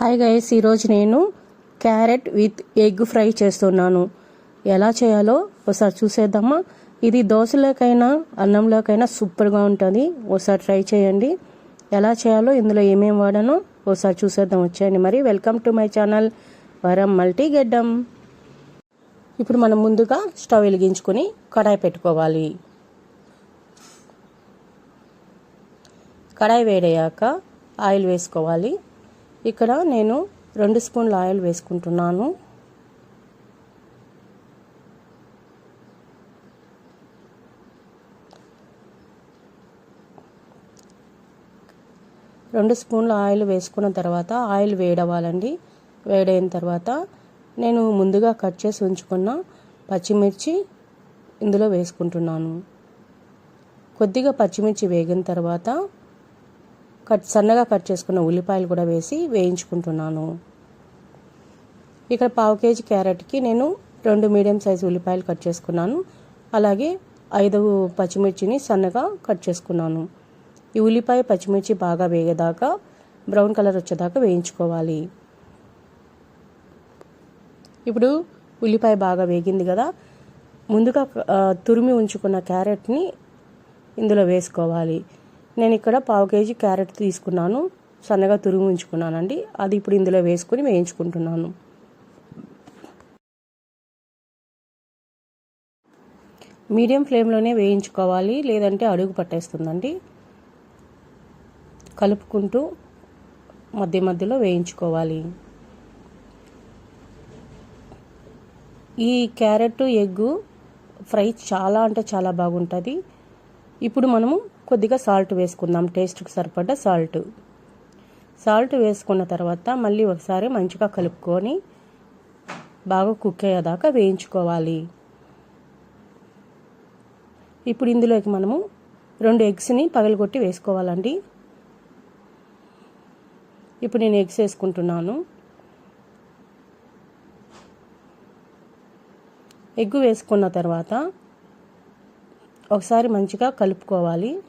Hi guys ఈరోజు నేను carrot with egg fry చేస్తున్నాను. ఎలా చేయాలో ఒకసారి చూసేద్దామా? ఇది దోశలోకైనా అన్నంలోకైనా సూపర్గా ఉంటుంది. ఒకసారి ట్రై చేయండి. ఎలా చేయాలో ఇందులో ఏమేమి వాడానో ఒకసారి చూసేద్దాం. వచ్చేయండి మరి. వెల్కమ్ టు మై ఛానల్ వరం మల్టీ గడ్డం. ఇప్పుడు మనం ముందుగా స్టవ్ వెలిగించుకొని కడాయి పెట్టుకోవాలి. కడాయి వేడయ్యాక ఆయిల్ వేసుకోవాలి. ఇక్కడ నేను రెండు స్పూన్ల ఆయిల్ వేసుకుంటున్నాను. రెండు స్పూన్ల ఆయిల్ వేసుకున్న తర్వాత ఆయిల్ వేడవాలండి వేడైన తర్వాత నేను ముందుగా కట్ చేసి ఉంచుకున్న పచ్చిమిర్చి ఇందులో వేసుకుంటున్నాను. కొద్దిగా పచ్చిమిర్చి వేగిన తర్వాత కట్ సన్నగా కట్ చేసుకున్న ఉల్లిపాయలు కూడా వేసి వేయించుకుంటున్నాను. ఇక్కడ పావు కేజీ క్యారెట్కి నేను రెండు మీడియం సైజు ఉల్లిపాయలు కట్ చేసుకున్నాను. అలాగే ఐదు పచ్చిమిర్చిని సన్నగా కట్ చేసుకున్నాను. ఈ ఉల్లిపాయ పచ్చిమిర్చి బాగా వేగేదాకా బ్రౌన్ కలర్ వచ్చేదాకా వేయించుకోవాలి. ఇప్పుడు ఉల్లిపాయ బాగా వేగింది కదా ముందుగా తురిమి ఉంచుకున్న క్యారెట్ని ఇందులో వేసుకోవాలి. నేను ఇక్కడ పావు కేజీ క్యారెట్ తీసుకున్నాను. సన్నగా తురిమి ఉంచుకున్నానండి. అది ఇప్పుడు ఇందులో వేసుకుని వేయించుకుంటున్నాను. మీడియం ఫ్లేమ్లోనే వేయించుకోవాలి. లేదంటే అడుగు పట్టేస్తుందండి. కలుపుకుంటూ మధ్య మధ్యలో వేయించుకోవాలి. ఈ క్యారెట్ ఎగ్గు ఫ్రై చాలా అంటే చాలా బాగుంటుంది. ఇప్పుడు మనము కొద్దిగా సాల్ట్ వేసుకుందాం. టేస్ట్కి సరిపడ్డ సాల్ట్ సాల్ట్ వేసుకున్న తర్వాత మళ్ళీ ఒకసారి మంచిగా కలుపుకొని బాగా కుక్ అయ్యేదాకా వేయించుకోవాలి. ఇప్పుడు ఇందులోకి మనము రెండు ఎగ్స్ని పగలగొట్టి వేసుకోవాలండి. ఇప్పుడు నేను ఎగ్స్ వేసుకుంటున్నాను. ఎగ్ వేసుకున్న తర్వాత ఒకసారి మంచిగా కలుపుకోవాలి.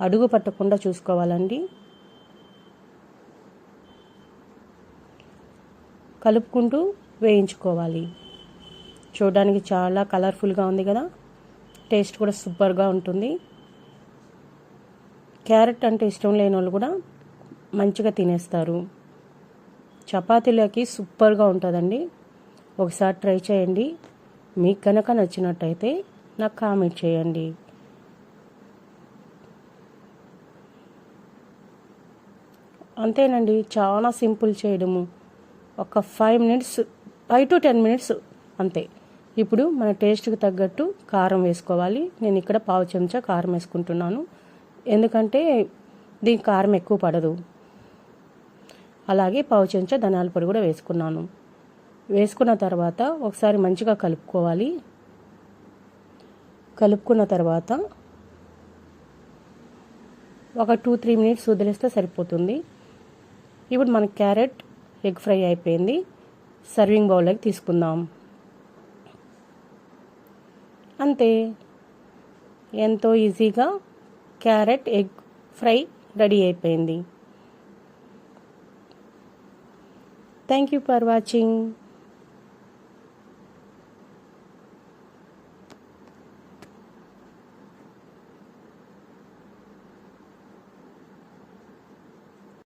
అడుగు పట్టకుండా చూసుకోవాలండి. కలుపుకుంటూ వేయించుకోవాలి. చూడడానికి చాలా కలర్ఫుల్గా ఉంది కదా. టేస్ట్ కూడా సూపర్గా ఉంటుంది. క్యారెట్ అంటే ఇష్టం లేని వాళ్ళు కూడా మంచిగా తినేస్తారు. చపాతీలోకి సూపర్గా ఉంటుందండి. ఒకసారి ట్రై చేయండి. మీకు కనుక నచ్చినట్టయితే నాకు కామెంట్ చేయండి. అంతేనండి చాలా సింపుల్ చేయడము. ఒక five minutes five to ten minutes అంతే. ఇప్పుడు మన టేస్ట్కి తగ్గట్టు కారం వేసుకోవాలి. నేను ఇక్కడ పావు చెంచా కారం వేసుకుంటున్నాను. ఎందుకంటే దీనికి కారం ఎక్కువ పడదు. అలాగే పావు చెంచా ధనియాల పొడి కూడా వేసుకున్నాను. వేసుకున్న తర్వాత ఒకసారి మంచిగా కలుపుకోవాలి. కలుపుకున్న తర్వాత ఒక టూ త్రీ మినిట్స్ వదిలేస్తే సరిపోతుంది. ఇప్పుడు మన క్యారెట్ ఎగ్ ఫ్రై అయిపోయింది. సర్వింగ్ బౌల్లోకి తీసుకుందాం. అంతే. ఎంతో ఈజీగా క్యారెట్ ఎగ్ ఫ్రై రెడీ అయిపోయింది. Thank you for watching